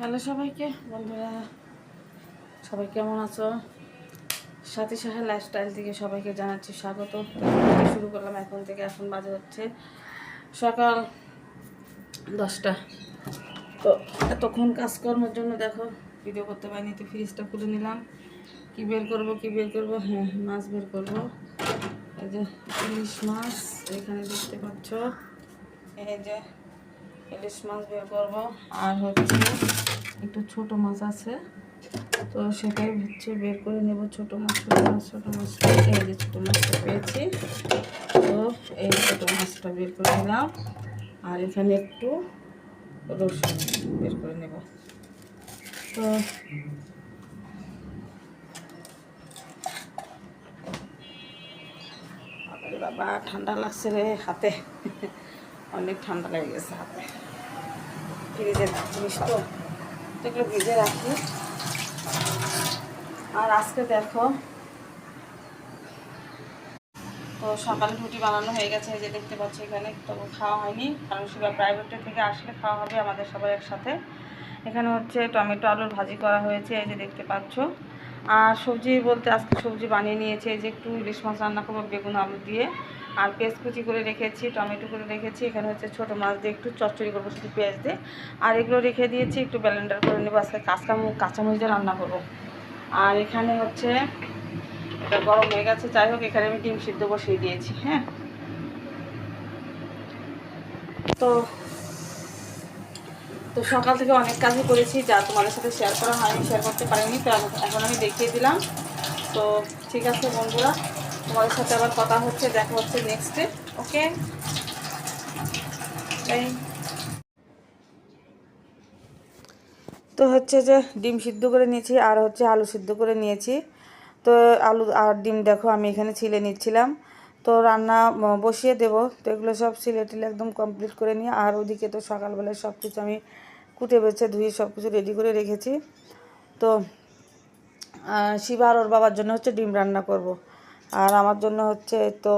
Hello সবাইকে, বন্ধুরা, সবাই কেমন আছো? সাথী সাহা লাইফস্টাইল থেকে সবাইকে জানাচ্ছি স্বাগত। শুরু করলাম, এখন থেকে এখন বাজে হচ্ছে সকাল দশটা। তো এতক্ষণ কাজকর্মের জন্য দেখো ভিডিও করতে পারিনি, তো ফ্রিজটা খুলে নিলাম। কি বের করব, কি বের করব? হ্যাঁ মাছ বের করব। এই যে ইলিশ মাছ, এখানে দেখতে পাচ্ছ। এই যে ইলিশ মাছ বের করব। আর হচ্ছে একটু ছোট মাছ আছে। তো সেটাই হচ্ছে বের করে নেব ছোট মাছ ছোট মাছ ছোট মাছ। এই যে ছোট মাছটা পেয়েছি। তো এই ছোট মাছটা বের করে নিলাম। আর এখানে একটু রসুন বের করে নেব। তো বাবা, ঠান্ডা লাগছে রে হাতে। অনেক ঠান্ডা লেগে গেছে হাতে। ফ্রিজের জিনিস তো। এগুলো ভিজে রাখি। আর আজকে দেখো, তো সকালে রুটি বানানো হয়ে গেছে, এই যে দেখতে পাচ্ছি এখানে। তবু খাওয়া হয়নি, কারণ শিবা প্রাইভেটে থেকে আসলে খাওয়া হবে আমাদের সবাই একসাথে। এখানে হচ্ছে টমেটো আলুর ভাজি করা হয়েছে, এই যে দেখতে পাচ্ছ। আর সবজি বলতে আজকে সবজি বানিয়ে নিয়েছে, এই যে একটু ইলিশ মাছ রান্না করব বেগুন আলু দিয়ে। আর পেঁয়াজ কুচি করে রেখেছি, টমেটো করে রেখেছি। এখানে হচ্ছে ছোটো মাছ দিয়ে একটু চচ্চড়ি করব, শুধু পেঁয়াজ দিয়ে। আর এগুলো রেখে দিয়েছি, একটু ব্লেন্ডার করে নেব। আজকে কাঁচা কাঁচামরিচ দিয়ে রান্না করব। আর এখানে হচ্ছে এটা গরম হয়ে গেছে, যাই হোক, এখানে আমি ডিম সিদ্ধ বসিয়ে দিয়েছি হ্যাঁ। তো তো সকাল থেকে অনেক কাজই করেছি, যা তোমাদের সাথে শেয়ার করা হয়নি শেয়ার করতে পারিনি, তো এখন আমি দেখিয়ে দিলাম। তো ঠিক আছে বন্ধুরা। তোমাদের সাথে আবার কথা হচ্ছে, দেখা হচ্ছে নেক্সটে ওকে তো হচ্ছে যে ডিম সিদ্ধ করে নিয়েছি, আর হচ্ছে আলু সিদ্ধ করে নিয়েছি। তো আলু আর ডিম দেখো, আমি এখানে ছিলে নিচ্ছিলাম। তো রান্না বসিয়ে দেব। তো এগুলো সব সিলে টিলে একদম কমপ্লিট করে নিয়ে, আর ওদিকে তো সকালবেলায় সব কিছু আমি কুটে বেছে, ধুয়ে সব কিছু রেডি করে রেখেছি। তো শিবা আর ওর বাবার জন্য হচ্ছে ডিম রান্না করব। আর আমার জন্য হচ্ছে তো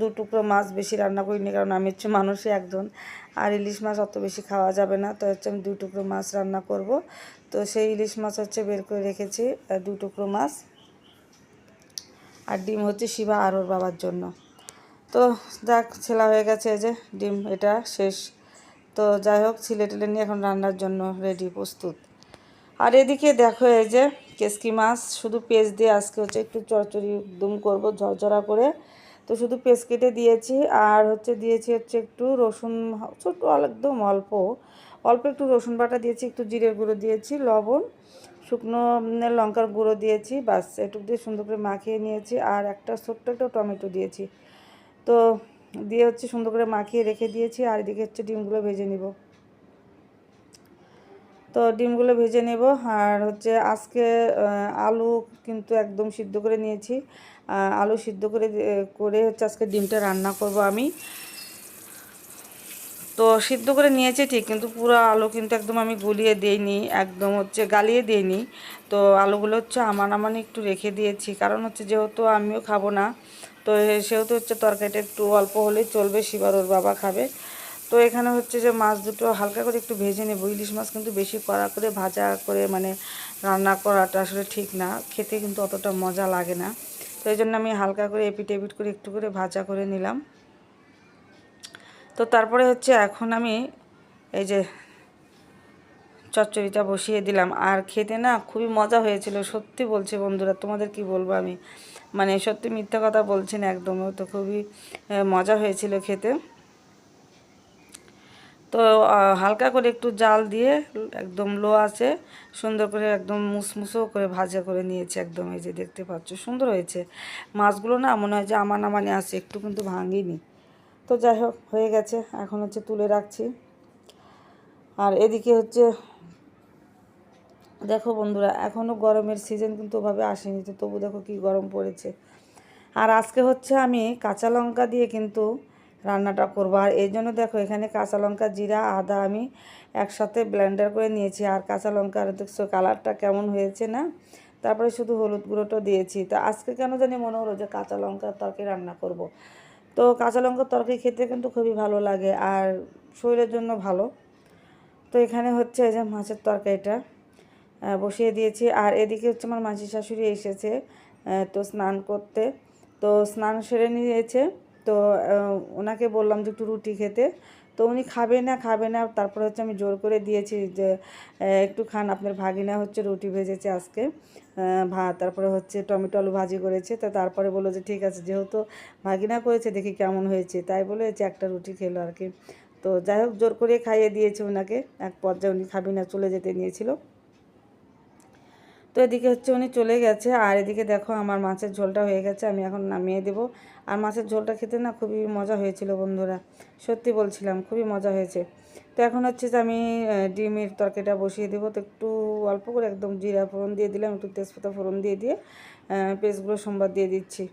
দু টুকরো মাছ বেশি রান্না করিনি, কারণ আমি হচ্ছে মানুষই একজন। আর ইলিশ মাছ অত বেশি খাওয়া যাবে না, তো হচ্ছে আমি দু টুকরো মাছ রান্না করব। তো সেই ইলিশ মাছ হচ্ছে বের করে রেখেছি দু টুকরো মাছ। আর ডিম হচ্ছে শিবা আর ওর বাবার জন্য। তো যাক, ছেলা হয়ে গেছে যে ডিম, এটা শেষ। তো যাই হোক, ছিলে টেলে নিয়ে এখন রান্নার জন্য রেডি প্রস্তুত। আর এদিকে দেখো এই যে কেসকি মাছ, শুধু পেঁয়াজ দিয়ে আজকে হচ্ছে একটু চড়চড়ি একদম করব, ঝরঝরা করে। তো শুধু পেঁয়াজ কেটে দিয়েছি, আর হচ্ছে দিয়েছি হচ্ছে একটু রসুন, ছোট্ট একদম অল্প। অল্প একটু রসুন বাটা দিয়েছি, একটু জিরের গুঁড়ো দিয়েছি, লবণ, শুকনো লঙ্কার গুঁড়ো দিয়েছি বাস এটুকু দিয়ে সুন্দর করে মাখিয়ে নিয়েছি, আর একটা ছোট্ট একটা টমেটো দিয়েছি। তো দিয়ে হচ্ছে সুন্দর করে মাখিয়ে রেখে দিয়েছি, আর এদিকে হচ্ছে ডিমগুলো ভেজে নিব। তো ডিমগুলো ভেজে নেব। আর হচ্ছে আজকে আলু কিন্তু একদম সিদ্ধ করে নিয়েছি। আলু সিদ্ধ করে করে হচ্ছে আজকে ডিমটা রান্না করব আমি। তো সিদ্ধ করে নিয়েছি ঠিক, কিন্তু পুরো আলু কিন্তু একদম আমি গুলিয়ে দিইনি, একদম হচ্ছে গালিয়ে দিইনি। তো আলুগুলো হচ্ছে আমান আমান একটু রেখে দিয়েছি, কারণ হচ্ছে যেহেতু আমিও খাব না, তো সেহেতু হচ্ছে তরকারিটা একটু অল্প হলেই চলবে শিবার ওর বাবা খাবে। তো এখানে হচ্ছে যে মাছ দুটো হালকা করে একটু ভেজে নেব। ইলিশ মাছ কিন্তু বেশি কড়া করে ভাজা করে মানে রান্না করাটা আসলে ঠিক না। খেতে কিন্তু অতটা মজা লাগে না। তো এই জন্য আমি হালকা করে এপিট এপিট করে একটু করে ভাজা করে নিলাম। তো তারপরে হচ্ছে এখন আমি এই যে চচ্চড়িটা বসিয়ে দিলাম। আর খেতে না খুবই মজা হয়েছিল, সত্যি বলছি বন্ধুরা, তোমাদের কি বলব আমি? মানে সত্যি মিথ্যা কথা বলছি না একদম, তো খুবই মজা হয়েছিল খেতে। তো হালকা করে একটু জাল দিয়ে একদম লো আছে, সুন্দর করে একদম মুসমুসো করে ভাজা করে নিয়েছি একদম, এই যে দেখতে পাচ্ছ, সুন্দর হয়েছে। মাছগুলো না মনে হয় যে আমার নামানে আছে, একটু কিন্তু ভাঙিনি। তো যাই হোক, হয়ে গেছে, এখন হচ্ছে তুলে রাখছি। আর এদিকে হচ্ছে, দেখো বন্ধুরা এখনও গরমের সিজন কিন্তু ওভাবে আসেনি, তো তবু দেখো কি গরম পড়েছে। আর আজকে হচ্ছে আমি কাঁচা লঙ্কা দিয়ে কিন্তু রান্নাটা করব। আর এই জন্য দেখো, এখানে কাঁচা লঙ্কা, জিরা, আদা আমি একসাথে ব্লেন্ডার করে নিয়েছি। আর কাঁচা লঙ্কার দেখছ কালারটা কেমন হয়েছে না? তারপরে শুধু হলুদ গুঁড়োটা দিয়েছি। তো আজকে কেন জানি মনে হলো যে কাঁচা লঙ্কার তরকারি রান্না করব। তো কাঁচা লঙ্কার তরকারি খেতে কিন্তু খুবই ভালো লাগে আর শরীরের জন্য ভালো। তো এখানে হচ্ছে এই যে মাছের তরকারিটা বসিয়ে দিয়েছি। আর এদিকে হচ্ছে আমার মাসি শাশুড়ি এসেছে তো স্নান করতে। তো স্নান সেরে নিয়েছে। তো ওনাকে বললাম যে একটু রুটি খেতে। তো উনি খাবে না খাবে না, তারপরে হচ্ছে আমি জোর করে দিয়েছি যে একটু খান আপনার ভাগিনা হচ্ছে রুটি ভেজেছে আজকে ভাত, তারপরে হচ্ছে টমেটো আলু ভাজি করেছে। তো তারপরে বলল যে ঠিক আছে, যেহেতু ভাগিনা করেছে, দেখি কেমন হয়েছে। তাই বলে হচ্ছে একটা রুটি খেলো আর কি। তো যাই হোক, জোর করে খাইয়ে দিয়েছে ওনাকে এক পর্যায়ে উনি খাবি না চলে যেতে নিয়েছিল। তো এদিকে হচ্ছে উনি চলে গেছে। আর এদিকে দেখো আমার মাছের ঝোলটা হয়ে গেছে, আমি এখন নামিয়ে দেবো। আর মাছের ঝোলটা খেতে না খুবই মজা হয়েছিল বন্ধুরা, সত্যি বলছিলাম, খুবই মজা হয়েছে। তো এখন হচ্ছে যে আমি ডিমের তরকারিটা বসিয়ে দেবো। তো একটু অল্প করে একদম জিরা ফোড়ন দিয়ে দিলাম, একটু তেজপাতা ফোড়ন দিয়ে দিয়ে পেস্টগুলো সোমবার দিয়ে দিচ্ছি।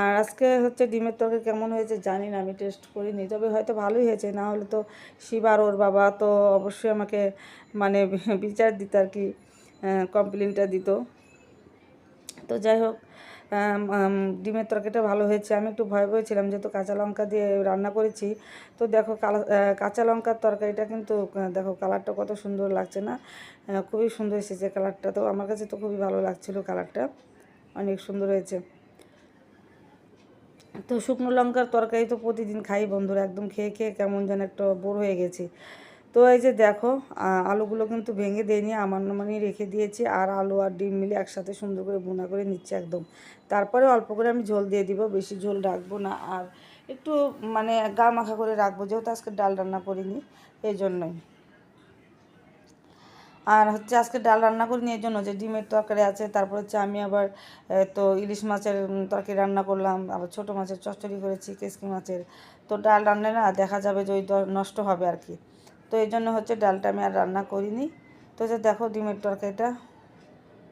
আর আজকে হচ্ছে ডিমের তরকারি কেমন হয়েছে জানি না, আমি টেস্ট করিনি, তবে হয়তো ভালোই হয়েছে, না হলে তো শিব আর ওর বাবা তো অবশ্যই আমাকে মানে বিচার দিত আর কি। কমপ্লেনটা দিত। তো যাই হোক ডিমের তরকারিটা ভালো হয়েছে। আমি একটু ভয় পেয়েছিলাম যেহেতু কাঁচা লঙ্কা দিয়ে রান্না করেছি। তো দেখো কাঁচা লঙ্কার তরকারিটা কিন্তু দেখো কালারটা কত সুন্দর লাগছে না? খুবই সুন্দর এসেছে কালারটা। তো আমার কাছে তো খুবই ভালো লাগছিল কালারটা। অনেক সুন্দর হয়েছে। তো শুকনো লঙ্কার তরকারি তো প্রতিদিন খাই বন্ধুরা। একদম খেয়ে খেয়ে কেমন যেন একটা বোর হয়ে গেছি। তো এই যে দেখো আলুগুলো কিন্তু ভেঙে দেয়নি আমার মানে রেখে দিয়েছি, আর আলু আর ডিম মিলে একসাথে সুন্দর করে বোনা করে নিচ্ছে একদম। তারপরে অল্প করে আমি ঝোল দিয়ে দিব, বেশি ঝোল রাখব না, আর একটু মানে গা মাখা করে রাখব, যেহেতু আজকে ডাল রান্না করিনি, এই জন্যই। আর হচ্ছে আজকে ডাল রান্না করিনি, এই জন্য যে ডিমের তরকারি আছে, তারপর হচ্ছে আমি আবার তো ইলিশ মাছের তরকারি রান্না করলাম, আবার ছোটো মাছের চচ্চড়ি করেছি, কেসকি মাছের। তো ডাল রান্না না দেখা যাবে যে ওই নষ্ট হবে আর কি। তো এই জন্য হচ্ছে ডালটা আমি আর রান্না করিনি। তো যে দেখো ডিমের তরকারিটা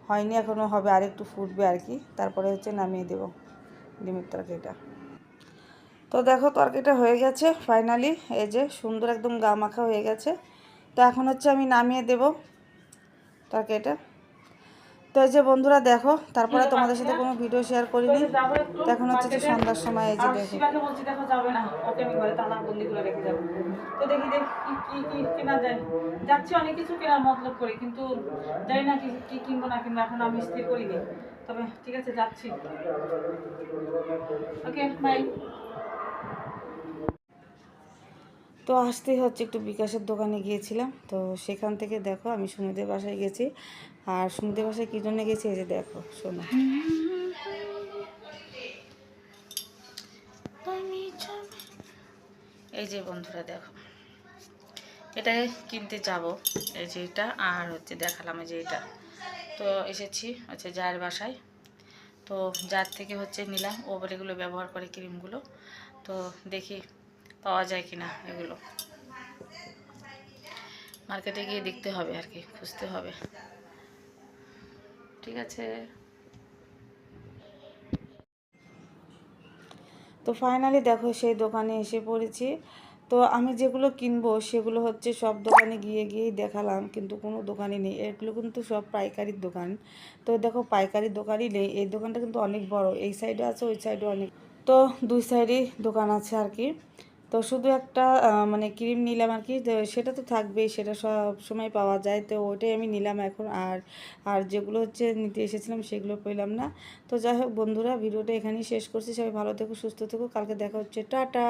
হয়নি এখনও হবে আর একটু ফুটবে আর কি। তারপরে হচ্ছে নামিয়ে দেব ডিমের তরকারিটা। তো দেখো তরকারিটা হয়ে গেছে ফাইনালি এই যে সুন্দর একদম গা মাখা হয়ে গেছে। তো এখন হচ্ছে আমি নামিয়ে দেব তরকারিটা। তো এই যে বন্ধুরা দেখো তারপরে তোমাদের সাথে কোনো ভিডিও শেয়ার করিনি। এখন হচ্ছে যে সন্ধ্যার সময় এই যে দেখো। বলছি দেখো যাবে না ওকে আমি ঘরে তালা বন্দি করে রেখে যাব। তো দেখি দেখ কি কি কি কেনা যায়। যাচ্ছি অনেক কিছু কেনার মতলব করি কিন্তু জানি না কি কি কিনবো না কিনবো এখন আমি স্থির করিনি। তবে ঠিক আছে যাচ্ছি। ওকে বাই তো আসতেই হচ্ছে, একটু বিকাশের দোকানে গিয়েছিলাম। তো সেখান থেকে দেখো, আমি সুমিদের বাসায় গেছি। আর সুমিদের বাসায় কী জন্য গেছি? এই যে দেখো, শোনো। এই যে বন্ধুরা, দেখো। এটা কিনতে যাব। এই যে এটা, আর হচ্ছে দেখালাম এই যে এটা। তো এসেছি হচ্ছে যার বাসায়। তো যার থেকে হচ্ছে নিলাম। ওভার এগুলো ব্যবহার করে ক্রিমগুলো। তো দেখি পাওয়া যায় কিনা এগুলো। মার্কেটে গিয়ে দেখতে হবে আর কি, খুঁজতে হবে। ঠিক আছে। তো ফাইনালি দেখো সেই দোকানে এসে পড়েছি। তো আমি যেগুলো কিনবো সেগুলো হচ্ছে সব দোকানে গিয়ে গিয়েই দেখালাম, কিন্তু কোনো দোকানে নেই। এগুলো কিন্তু সব পাইকারির দোকান। তো দেখো পাইকারির দোকানই নেই। এই দোকানটা কিন্তু অনেক বড়। এই সাইডে আছে, ওই সাইডে অনেক। তো দুই সাইডেই দোকান আছে আর কি। তো শুধু একটা মানে ক্রিম নিলাম আর কি সেটা তো থাকবেই, সেটা সব সময় পাওয়া যায়, তো ওটাই আমি নিলাম এখন। আর আর যেগুলো হচ্ছে নিতে এসেছিলাম সেগুলো পেলাম না। তো যাই হোক বন্ধুরা, ভিডিওটা এখানেই শেষ করছি, সবাই ভালো থেকো, সুস্থ থেকো, কালকে দেখা হচ্ছে, টাটা!